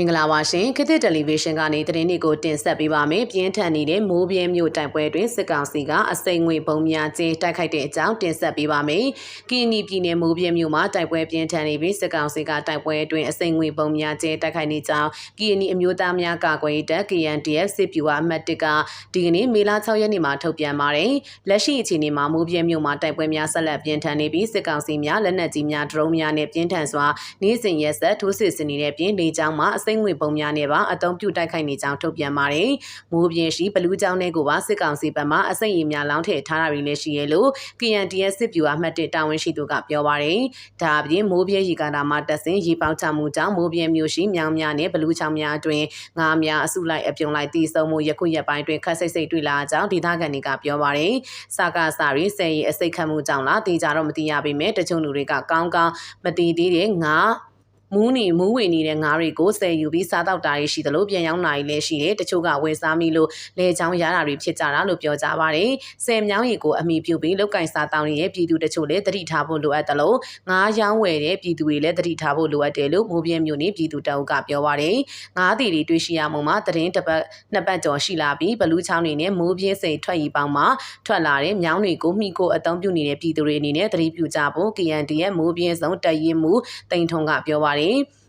င်္ဂလာပါရှင်ခေတ်သစ်တယ်လီဗီရှင်းကနေသတင်းတွေကိုတင်ဆက်ပေးပါမယ်ပြင်းထန်နေတဲ့မိုးပြင်းမြို့တိုက်ပွဲတွင်စစ်ကောင်စီကအစိမ်ငွေပုံများကျင်းတိုက်ခိုက်တဲ့အကြောင်းတင်ဆက်ပေးပါမယ်ကီနီပြည်နယ်မိုးပြင်းမြို့မှာတိုက်ပွဲပြင်းထန်နေပြီးစစ်ကောင်စီကတိုက်ပွဲအတွင်းအစိမ်ငွေပုံများကျင်းတိုက်ခိုက်နေကြောင်းကီနီအမျိုးသားများကာကွယ်ရေးတပ် KNDF စစ်ဗျူဟာအမှတ်1ကဒီကနေ့မေလ6ရက်နေ့မှာထုတ်ပြန်ပါတယ်လက်ရှိအခြေအနေမှာမိုးပြင်းမြို့မှာတိုက်ပွဲများဆက်လက်ပြင်းထန်နေပြီးစစ်ကောင်စီများလက်နက်ကြီးများဒရုန်းများနဲ့ပြင်းထန်စွာနေ့စဉ်ရက်ဆက်ထိုးစစ်ဆင်နေတဲ့ပြင်လေကြောင်းမှာအစိမ်ငွေပုံများနဲ့ပါအုံပြုတိုက်ခိုက်နေကြောင်းထုတ်ပြန်ပါတယ်။မိုးပြင်းရှိဘလူးကျောင်းတွေကိုပါစစ်ကောင်စီဘက်မှအစိမ်ရည်များလောင်းထည့်ထားတာတွေလည်းရှိရလို့ KNDS စစ်ဗျူအမှတ်1တာဝန်ရှိသူကပြောပါတယ်။ဒါအပြင်မိုးပြင်းရီကတာမှာတက်ဆင်ရေပေါက်ချမှုကြောင့်မိုးပြင်းမျိုးရှိမြောင်များနဲ့ဘလူးချောင်းများအတွင်ငါးများအစုလိုက်အပြုံလိုက်တည်ဆုံမှုယခုရက်ပိုင်းတွင်ခက်စိတ်စိတ်တွေ့လာကြောင်းဒေသခံတွေကပြောပါတယ်။စာကာစာရီဆယ်ရီအစိတ်ခတ်မှုကြောင့်လားတေချာတော့မသိရပေမဲ့တချို့လူတွေကကောင်းကောင်းမတည်သေးတဲ့ငါး မူးနေမူးဝင်နေတဲ့ငါးတွေကိုဆယ်ယူပြီးစားတော့တာတွေရှိသလိုပြန်ရောက်နိုင်လည်းရှိတယ်တချို့ကဝယ်စားမိလို့လေချောင်းရတာတွေဖြစ်ကြတာလို့ပြောကြပါတယ်ဆယ်မြောင်းရီကိုအမိပြုပြီးလောက်ကင်စားတောင်းရဲ့ပြည်သူတချို့လည်းတတိထားဖို့လိုအပ်တယ်လို့ငါးရောင်းဝယ်တဲ့ပြည်သူတွေလည်းတတိထားဖို့လိုအပ်တယ်လို့မိုးပြင်းမျိုးနေပြည်သူတအုပ်ကပြောပါတယ်ငါးတီတွေတွေ့ရှိရမှုမှာတရင်တစ်ပတ်နှစ်ပတ်ကျော်ရှိလာပြီးဘလူးချောင်းတွေနဲ့မိုးပြင်းစိန်ထွက်ရီပေါင်းမှာထွက်လာတဲ့မြောင်းတွေကိုမိကိုအသုံးပြုနေတဲ့ပြည်သူတွေအနေနဲ့တတိပြုကြဖို့ KND ရဲ့မိုးပြင်းဆုံးတရင်မှုတိန်ထုံကပြောပါတယ်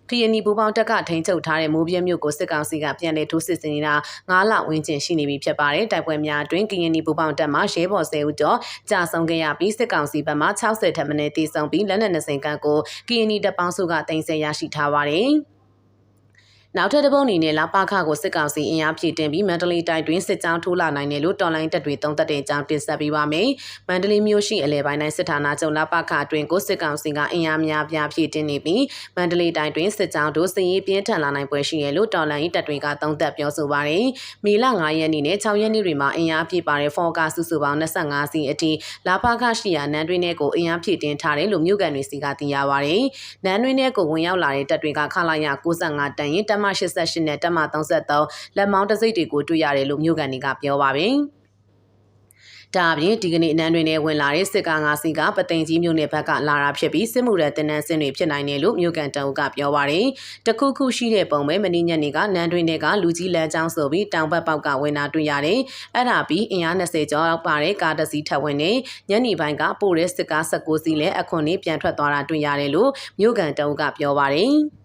ကရင်နီပူပေါင်းတက်ကထိန်းချုပ်ထားတဲ့မိုးပြဲမြို့ကိုစစ်ကောင်စီကပြန်လည်ထိုးစစ်ဆင်နေတာ9လဝန်းကျင်ရှိနေပြီဖြစ်ပါတယ်။တိုက်ပွဲများအတွင်းကရင်နီပူပေါင်းတက်မှရဲဘော်10ဦးကျော်ကြာဆုံးခဲ့ရပြီးစစ်ကောင်စီဘက်မှ60ထက်မနည်းတေဆုံးပြီးလက်နက်နှစင်ကန်ကိုကရင်နီတပ်ပေါင်းစုကတင်ဆက်ရရှိထားပါတယ်။ နောက်ထပ်တစ်ပုံအနေနဲ့လာပါခကိုစစ်ကောင်စီအင်အားဖြည့်တင်ပြီးမန္တလေးတိုင်းတွင်စစ်ကြောင်းထိုးလာနိုင်တယ်လို့တော်လိုင်းတပ်တွေတုံးသက်တဲ့အကြောင်းတင်ဆက်ပေးပါမယ်။မန္တလေးမြို့ရှိအလဲပိုင်းတိုင်းစစ်ဌာနချုပ်လာပါခအတွင်ကိုစစ်ကောင်စီကအင်အားများပြားဖြည့်တင်နေပြီးမန္တလေးတိုင်းတွင်စစ်ကြောင်းတို့စစ်ရေးပြင်းထန်လာနိုင်ပွဲရှိရလို့တော်လိုင်းတပ်တွေကတုံးသက်ပြောဆိုပါတယ်။မေလ9ရက်နေ့နဲ့6ရက်နေ့တွေမှာအင်အားဖြည့်ပါတဲ့ဖော်ကာစုစုပေါင်း25စီအထိလာပါခရှိရာနန်းတွင်နဲ့ကိုအင်အားဖြည့်တင်ထားတယ်လို့မြို့ကန်တွေစီကသိရပါတယ်။နန်းတွင်နဲ့ကိုဝင်ရောက်လာတဲ့တပ်တွေကခလာရ95တန်ရင်တမ88နဲ့တက်မ33လက်မောင်းတစိတ်တွေကိုတွေ့ရတယ်လို့မြို့ကန်တွေကပြောပါဗျ။ဒါအပြင်ဒီကနေ့အနန်းတွင်နဲ့ဝင်လာတဲ့စစ်ကားငါးစီးကပသိမ်ကြီးမြို့နယ်ဘက်ကလာတာဖြစ်ပြီးစစ်မှုရတင်နန်းစင်းတွေဖြစ်နိုင်တယ်လို့မြို့ကန်တအုပ်ကပြောပါရယ်တခုခုရှိတဲ့ပုံပဲမင်းညက်နေကနန်းတွင်တွေကလူကြီးလမ်းကြောင်းဆိုပြီးတောင်ဘက်ပေါက်ကဝင်လာတွေ့ရတယ်အဲ့ဒါပြီးအင်အား20ကျော်လောက်ပါတဲ့ကားတစ်စီးထပ်ဝင်နေညနေပိုင်းကပို့တဲ့စစ်ကား19စီးလည်းအခွန်လေးပြန်ထွက်သွားတာတွေ့ရတယ်လို့မြို့ကန်တအုပ်ကပြောပါရယ်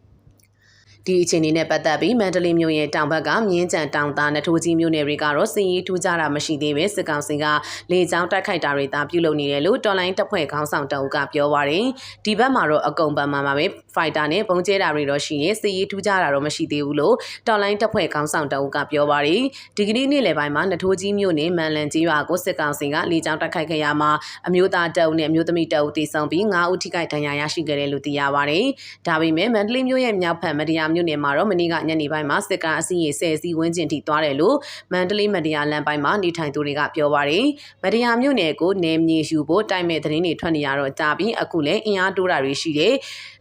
ဒီအခြေအနေနဲ့ပတ်သက်ပြီးမန္တလေးမြို့ရဲ့တောင်ဘက်ကမြင်းကြံတောင်သားနထိုးကြီးမြို့နယ်တွေကတော့စည်ရီထူးကြတာမရှိသေးပဲစစ်ကောင်စီကလေကြောင်းတိုက်ခိုက်တာတွေသာပြုလုပ်နေတယ်လို့တော်လိုင်းတပ်ဖွဲ့ခေါင်းဆောင်တအုပ်ကပြောပါရယ်ဒီဘက်မှာတော့အကုံပန်မှာပဲဖိုက်တာနဲ့ပုံကျဲတာတွေတော့ရှိရင်စည်ရီထူးကြတာတော့မရှိသေးဘူးလို့တော်လိုင်းတပ်ဖွဲ့ခေါင်းဆောင်တအုပ်ကပြောပါရယ်ဒီကနေ့နေ့လယ်ပိုင်းမှာနထိုးကြီးမြို့နယ်မန်လန်ကြီးရွာကိုစစ်ကောင်စီကလေကြောင်းတိုက်ခိုက်ခဲ့ရမှာအမျိုးသားတအုပ်နဲ့အမျိုးသမီးတအုပ်တည်ဆုံပြီး9ဦးထိခိုက်ဒဏ်ရာရရှိခဲ့တယ်လို့သိရပါရယ်ဒါပေမဲ့မန္တလေးမြို့ရဲ့မြောက်ဖက်မတရားမြို့နယ်မှာတော့မနေ့ကညနေပိုင်းမှာစစ်ကားအစီးရေ10စီးဝန်းကျင်ထိသွားတယ်လို့မန္တလေးမတရားလမ်းပိုင်းမှာနေထိုင်သူတွေကပြောပါရယ်မတရားမြို့နယ်ကိုနေမြေယူဖို့တိုက်မဲ့သတင်းတွေထွက်နေရတော့ကြာပြီးအခုလည်းအင်အားတိုးတာတွေရှိတယ်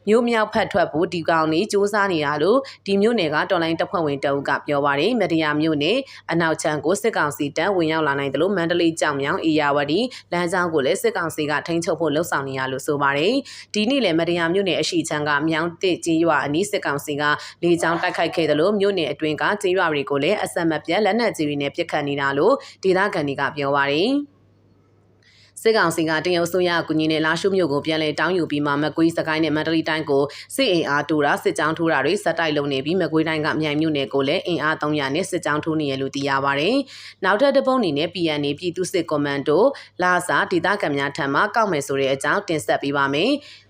မြို့မြောက်ဖက်ထွက်ဖို့ဒီကောင်နေစ조사နေတာလို့ဒီမြို့နယ်ကတော်လိုင်းတပ်ဖွဲ့ဝင်တအုပ်ကပြောပါတယ်မတရားမြို့နယ်အနောက်ချမ်းကိုစစ်ကောင်စီတပ်ဝင်ရောက်လာနိုင်တယ်လို့မန္တလေးကြောင်မြောင်အေယာဝတီလမ်းကြောင်းကိုလည်းစစ်ကောင်စီကထိန်းချုပ်ဖို့လှုံ့ဆော်နေရလို့ဆိုပါတယ်ဒီနေ့လည်းမတရားမြို့နယ်အရှိချမ်းကမြောင်တစ်ကြီးရွာအနီးစစ်ကောင်စီကလေကြောင်းတိုက်ခိုက်ခဲ့တယ်လို့မြို့နယ်အတွင်းကကြီးရွာတွေကိုလည်းအဆက်မပြတ်လက်နက်ကြီးတွေနဲ့ပစ်ခတ်နေတာလို့ဒေသခံတွေကပြောပါတယ် စစ်ကောင်စီကတရုတ်ဆိုရအကူအညီနဲ့လာရှုမြို့ကိုပြန်လည်တောင်းယူပြီးမှမကွေးစကိုင်းနဲ့မန္တလေးတိုင်းကိုစစ်အင်အားတိုးတာစစ်ကြောင်းထိုးတာတွေစက်တိုက်လုပ်နေပြီးမကွေးတိုင်းကမြိုင်မြို့နယ်ကိုလည်းအင်အား300နဲ့စစ်ကြောင်းထိုးနေရလို့သိရပါဗျ။နောက်ထပ်တစ်ပုံအနေနဲ့ PNA ပြည်သူစစ်ကွန်မန်ဒိုလာစာဒေသခံများထံမှကောက်မယ်ဆိုတဲ့အကြောင်းတင်ဆက်ပေးပါမယ်။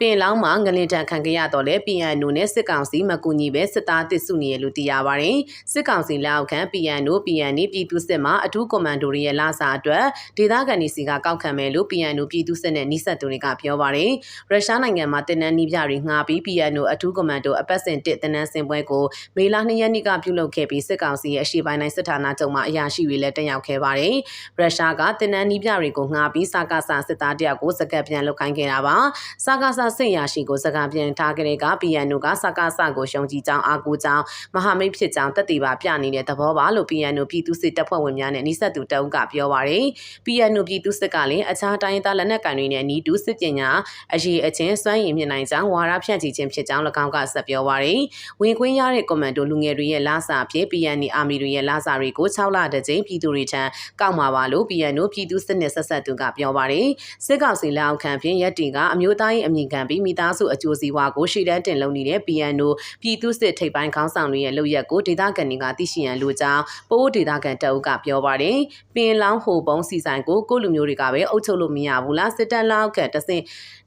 ပင်လောင်းမှာငလင်တန်ခံကြရတော့လဲ PNO နဲ့စစ်ကောင်စီမကူညီပဲစစ်သားတစ်စုနေရလို့သိရပါတယ်။စစ်ကောင်စီလက်အောက်ခံ PNO PNA ပြည်သူစစ်မှအထူးကွန်မန်ဒိုရဲ့လာစာအတွက်ဒေသခံတွေစီကကောက်ခံမယ်လို့ PNO ပြည်သူစစ်နဲ့နှိစက်သူတွေကပြောပါတယ်။ရုရှားနိုင်ငံမှာတင်နန်းနီးပြတွေငှားပြီး PNO အထူးကွန်မန်ဒိုအပတ်စဉ်တစ်တင်နန်းစင်ပွဲကိုမေလ2ရက်နေ့ကပြုလုပ်ခဲ့ပြီးစစ်ကောင်စီရဲ့အရှိပိုင်းတိုင်းစစ်ဌာနချုပ်မှအရာရှိတွေလည်းတက်ရောက်ခဲ့ပါတယ်။ရုရှားကတင်နန်းနီးပြတွေကိုငှားပြီးစကားဆာစစ်သားတယောက်ကိုစကတ်ပြန်လုပ်ခိုင်းခဲ့တာပါ။စကားဆာစစ်ရရှိကိုစကားပြန်ထားကြတဲ့က PNO ကစကားစကိုရှုံကြည်ကြောင်းအာကူကြောင်းမဟာမိတ်ဖြစ်ကြောင်းတက်တည်ပါပြနေတဲ့သဘောပါလို့ PNO ပြည်သူစစ်တပ်ဖွဲ့ဝင်များနဲ့နှိဆက်သူတအုပ်ကပြောပါရယ် PNO ပြည်သူစစ်ကလည်းအခြားတိုင်းသားလက်နက်ကိုင်တွေနဲ့နီးတူစစ်ပညာအရေးအချင်းစွမ်းရည်မြင့်နိုင်ကြောင်းဝါရဖြန့်ချီခြင်းဖြစ်ကြောင်း၎င်းကဆက်ပြောပါရယ်ဝင်ခွင့်ရတဲ့ကွန်မန်ဒိုလူငယ်တွေရဲ့လာစာဖြစ် PNO အာမီတွေရဲ့လာစာတွေကို6လတကြိမ်ပြည်သူတွေထံကောက်မှာပါလို့ PNO ပြည်သူစစ်နဲ့ဆက်ဆက်သူကပြောပါရယ်စစ်ကောင်စီလက်အောက်ခံဖြင့်ရက်တီကအမျိုးသားရေးအမြင့်ခံပြီးမိသားစုအကျိုးစီးပွားကိုရှေ့တန်းတင်လုံနေတဲ့ PNO ပြည်သူစစ်ထိပ်ပိုင်းခေါင်းဆောင်တွေရဲ့လုပ်ရက်ကိုဒေသခံတွေကသိရှိရန်လိုကြောင်းပိုးဒေသခံတအုပ်ကပြောပါတယ်ပင်လောင်းဟိုပုံစီဆိုင်ကိုကိုလူမျိုးတွေကပဲအုပ်ချုပ်လို့မရဘူးလားစစ်တပ်လက်အောက်ခံတဆင့်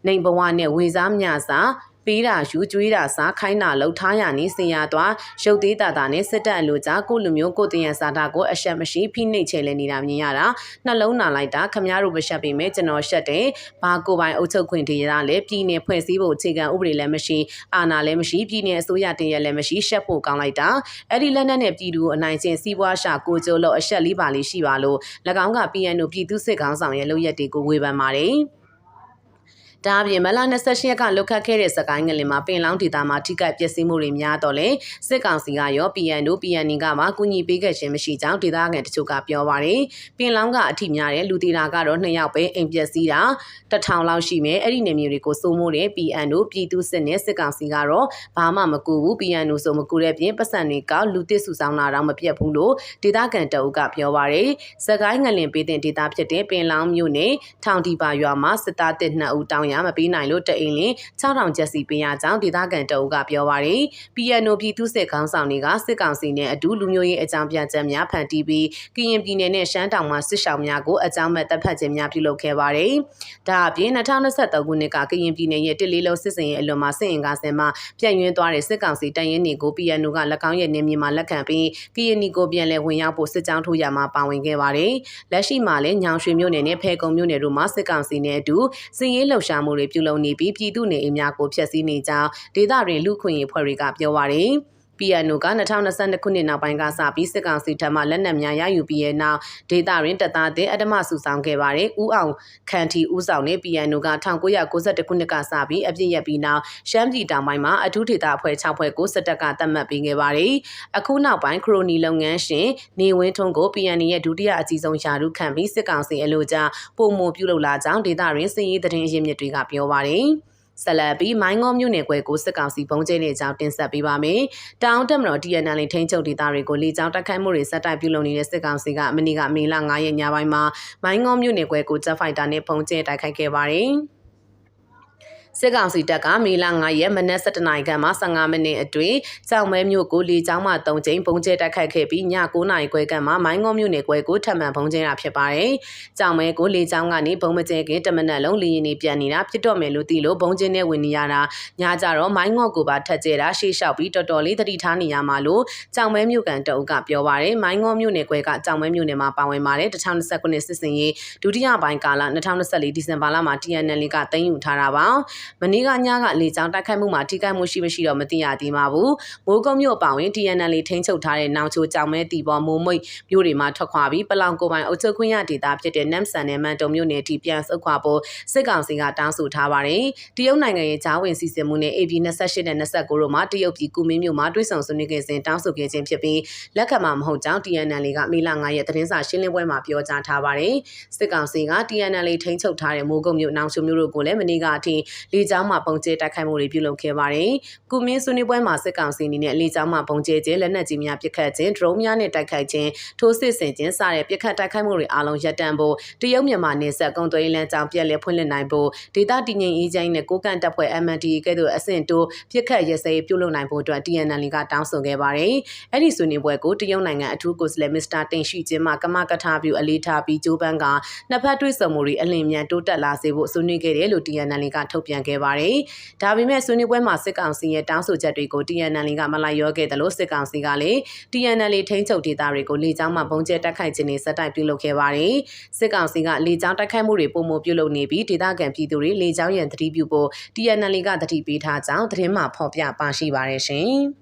နေဘဝနဲ့ဝေစားမြစာ ပေးတာယူကျွေးတာစားခိုင်းတာလှုပ်ထားရနေစင်ရသွားရုပ်သေးတာတာနဲ့စစ်တပ်အလိုကြကိုလူမျိုးကိုတည်ရန်စာတာကိုအရှက်မရှိဖိနှိပ်ချေလဲနေတာမြင်ရတာနှလုံးနာလိုက်တာခမားတို့မရှက်ပေမဲ့ကျွန်တော်ရှက်တယ်ဘာကိုပိုင်အုပ်ချုပ်ခွင့်တည်ရလဲပြည်နယ်ဖွဲ့စည်းဖို့အခြေခံဥပဒေလည်းမရှိအာဏာလည်းမရှိပြည်နယ်အစိုးရတည်ရလည်းမရှိရှက်ဖို့ကောင်းလိုက်တာအဲ့ဒီလက်နက်နဲ့ပြည်သူအနိုင်ကျင့်စီးပွားရှာကိုကျိုးလို့အရှက်လေးပါလေးရှိပါလို့၎င်းက PNO ပြည်သူစစ်ကောင်ဆောင်ရဲ့လုပ်ရက်တွေကိုဝေဖန်ပါတယ် ဒါအပြင်မလ28ရက်ကလုတ်ခတ်ခဲ့တဲ့စကိုင်းငလင်မှာပင်လောင်းဒေသမှာထိခိုက်ပျက်စီးမှုတွေများတော့လေစစ်ကောင်စီကရော PN တို့ PN ကမှကူညီပေးခဲ့ခြင်းမရှိကြောင်းဒေသခံတချို့ကပြောပါတယ်ပင်လောင်းကအထိများတဲ့လူတီတာကတော့2ယောက်ပဲအိမ်ပျက်စီးတာတစ်ထောင်လောက်ရှိမယ်အဲ့ဒီနေမျိုးတွေကိုစိုးမိုးတဲ့ PN တို့ပြည်သူစစ်နဲ့စစ်ကောင်စီကတော့ဘာမှမကူဘူး PN တို့ဆိုမကူတဲ့ပြင်ပတ်စံတွေကလူတစ်စုဆောင်လာတော့မပြတ်ဘူးလို့ဒေသခံတအုပ်ကပြောပါတယ်စကိုင်းငလင်ပေးတဲ့ဒေသဖြစ်တဲ့ပင်လောင်းမြို့နယ်ထောင်ဒီပါရွာမှာစစ်သားတစ်2ဦးတောင်းရမပေးနိုင်လို့တအိမ်လင်း6000ကျပ်စီပေးရကြောင်းဒေသခံတအုပ်ကပြောပါရယ် PNO ပြည်သူစစ်ခေါင်းဆောင်တွေကစစ်ကောင်စီနဲ့အတူလူမျိုးရေးအကြောင်းပြချက်များဖန်တီးပြီးကရင်ပြည်နယ်နဲ့ရှမ်းတောင်မှာစစ်ဆောင်များကိုအကြောင်းမဲ့တပ်ဖတ်ခြင်းများပြုလုပ်ခဲ့ပါတယ်။ဒါအပြင်2023ခုနှစ်ကကရင်ပြည်နယ်ရဲ့တစ်လေးလုံးစစ်စင်ရဲ့အလွန်မှာစစ်အင်ကားစင်မှာပြန့်ရင်းသွားတဲ့စစ်ကောင်စီတန်ရင်တွေကို PNO ကလက်ကောင်းရဲ့နေမြေမှာလက်ခံပြီးကရင်နီကိုပြန်လည်ဝင်ရောက်ဖို့စစ်ကြောင်းထိုးရမှာပါဝင်ခဲ့ပါတယ်။လက်ရှိမှာလည်းညောင်ရွှေမြို့နယ်နဲ့ဖဲကုံမြို့နယ်တို့မှာစစ်ကောင်စီနဲ့အတူစစ်ရေးလှုပ်ရှားမှုတွေပြုလုပ်နေပြီးပြည်သူနေအိမ်များကိုဖျက်ဆီးနေကြောင်းဒေသတွင်လူခွင့်ရေးဖွဲ့တွေကပြောပါရယ် PNO က2022ခုနှစ်နောက်ပိုင်းကစပြီးစစ်ကောင်စီထံမှလက်နက်များရယူပြီးတဲ့နောက်ဒေတာရင်းတပ်သားတဲ့အဓမ္မစုဆောင်ခဲ့ပါတယ်။ဦးအောင်ခန်တီဦးဆောင်တဲ့ PNO က1992ခုနှစ်ကစပြီးအပြစ်ရက်ပြီးနောက်ရှမ်းပြည်တောင်ပိုင်းမှာအထူးဒေတာအဖွဲ့6ဖွဲ့ကိုစစ်တပ်ကတတ်မှတ်ပေးခဲ့ပါတယ်။အခုနောက်ပိုင်းခရိုနီလုပ်ငန်းရှင်နေဝင်းထွန်းကို PNO ရဲ့ဒုတိယအကြီးဆုံးယာရုခံပြီးစစ်ကောင်စီအလို့ကြပုံမပြုလုပ်လာကြောင်းဒေတာရင်းစည်ရေးသတင်းရင်းမြစ်တွေကပြောပါတယ်။ ဆက်လက်ပြီးမိုင်းငေါမြို့နယ်ကွယ်ကိုစစ်ကောင်စီဘုံကျင်းနေကြောင်းတင်ဆက်ပေးပါမယ်။တောင်တက်မတော် DNL ထိန်းချုပ်ဒေသတွေကိုလေကြောင်းတိုက်ခိုက်မှုတွေဆက်တိုက်ပြုလုပ်နေတဲ့စစ်ကောင်စီကမနေ့ကမေလ9ရက်ညပိုင်းမှာမိုင်းငေါမြို့နယ်ကွယ်ကိုဂျက်ဖိုက်တာနဲ့ဘုံကျင်းတိုက်ခိုက်ခဲ့ပါတယ်။ စစ်ကောင်စီတပ်ကမေလ9ရက်မနက်7:00နာရီခန့်မှ15မိနစ်အတွင်းကြောင်မဲမြို့ကိုလေကြောင်းမှ3ကြိမ်ပုံကျဲတိုက်ခိုက်ခဲ့ပြီးည9:00နာရီခွဲခန့်မှမိုင်းငုံမြို့နယ်ကွယ်ကိုထပ်မံပုံကျဲတာဖြစ်ပါတယ်။ကြောင်မဲကိုလေကြောင်းကနေပုံမကျဲခင်တမနက်လုံးလေရင်နေပြန်နေတာဖြစ်တော့မယ်လို့သိလို့ပုံကျဲနဲ့ဝင်နေရတာညကြတော့မိုင်းငေါ့ကိုပါထက်ကျဲတာရှေ့လျှောက်ပြီးတော်တော်လေးသတိထားနေရမှာလို့ကြောင်မဲမြို့ကန်တအုပ်ကပြောပါတယ်။မိုင်းငေါ့မြို့နယ်ကွယ်ကကြောင်မဲမြို့နယ်မှာပါဝင်ပါတယ်2019ခုနှစ်စစ်စင်ရေးဒုတိယပိုင်းကာလ2024ဒီဇင်ဘာလမှာ TNL ကတင်ယူထားတာပါ။မနေ့ကညကလေကြောင်းတိုက်ခိုက်မှုမှာထိခိုက်မှုရှိမရှိတော့မသိရသေးပါဘူး။မိုးကုံမြို့အပါဝင် TNL ထိန်းချုပ်ထားတဲ့နောင်ချိုကြောင်မဲတီပေါ်မိုးမိတ်မြို့တွေမှာထွက်ခွာပြီးပလောင်ကိုပိုင်အုပ်ချုပ်ခွင့်ရဒေသဖြစ်တဲ့နမ်ဆန်နဲ့မန်တုံမြို့နယ်ထိပြန်ဆုတ်ခွာဖို့စစ်ကောင်စီကတောင်းဆိုထားပါတယ်။တရုတ်နိုင်ငံရဲ့ဂျားဝင်စီစဉ်မှုနဲ့ AB 28နဲ့29တို့မှာတရုတ်ပြည်ကူမင်းမြို့မှာတွိတ်ဆောင်ဆွေးနွေးခဲ့စဉ်တောင်းဆိုခဲ့ခြင်းဖြစ်ပြီးလက်ခံမှာမဟုတ်ကြောင်း TNL ကမေလ9ရက်သတင်းစာရှင်းလင်းပွဲမှာပြောကြားထားပါတယ်။စစ်ကောင်စီက TNL ထိန်းချုပ်ထားတဲ့မိုးကုံမြို့နောင်ချိုမြို့တို့ကိုလည်းမနေ့ကအထိလေကြောင်းမှာပုံကျဲတိုက်ခိုက်မှုတွေပြုလုပ်ခဲ့ပါတယ်။ကုမင်းဆွေးနွေးပွဲမှာစစ်ကောင်စီအနေနဲ့လေကြောင်းမှပုံကျဲခြင်းလက်နက်ကြီးများပစ်ခတ်ခြင်းဒရုန်းများနဲ့တိုက်ခိုက်ခြင်းထိုးစစ်ဆင်ခြင်းစတဲ့ပစ်ခတ်တိုက်ခိုက်မှုတွေအားလုံးရပ်တန့်ဖို့တရုတ်မြန်မာနယ်စပ်ကုန်သွယ်ရေးလမ်းကြောင်းပြန်လည်ဖွင့်လှစ်နိုင်ဖို့ဒေသတည်ငြိမ်အေးချမ်းနဲ့ကိုကန့်တပ်ဖွဲ့ MND ကဲ့သို့အဆင့်တိုးပစ်ခတ်ရစဲပြုလုပ်နိုင်ဖို့အတွက် TNL ကတောင်းဆိုခဲ့ပါတယ်။အဲ့ဒီဆွေးနွေးပွဲကိုတရုတ်နိုင်ငံအထူးကိုယ်စားလှယ်မစ္စတာတင်ရှိချင်းမှကမကထာပြုအလေးထားပြီးဂျိုးပန်းကနှစ်ဖက်တွေ့ဆုံမှုတွေအလင်းမြန်တိုးတက်လာစေဖို့ဆွေးနွေးခဲ့တယ်လို့ TNL ကထုတ်ပြန်ခဲ့ပါတယ်။ဒါပေမဲ့ဆွေးနွေးပွဲမှာစစ်ကောင်စီရဲ့တောင်းဆိုချက်တွေကို TNL ကမလိုက်ရောခဲ့တယ်လို့စစ်ကောင်စီကလည်း TNL ထိန်းချုပ်ဒေသတွေကိုလေကြောင်းမှပုံကျဲတိုက်ခိုက်ခြင်းနဲ့စက်တိုက်ပြုလုပ်ခဲ့ပါတယ်။စစ်ကောင်စီကလေကြောင်းတိုက်ခိုက်မှုတွေပုံမပြုလုပ်နေပြီးဒေသခံပြည်သူတွေလေကြောင်းရန်သတိပြုဖို့ TNL ကသတိပေးထားကြောင်းသတင်းမှဖော်ပြပါရှိပါတယ်ရှင်။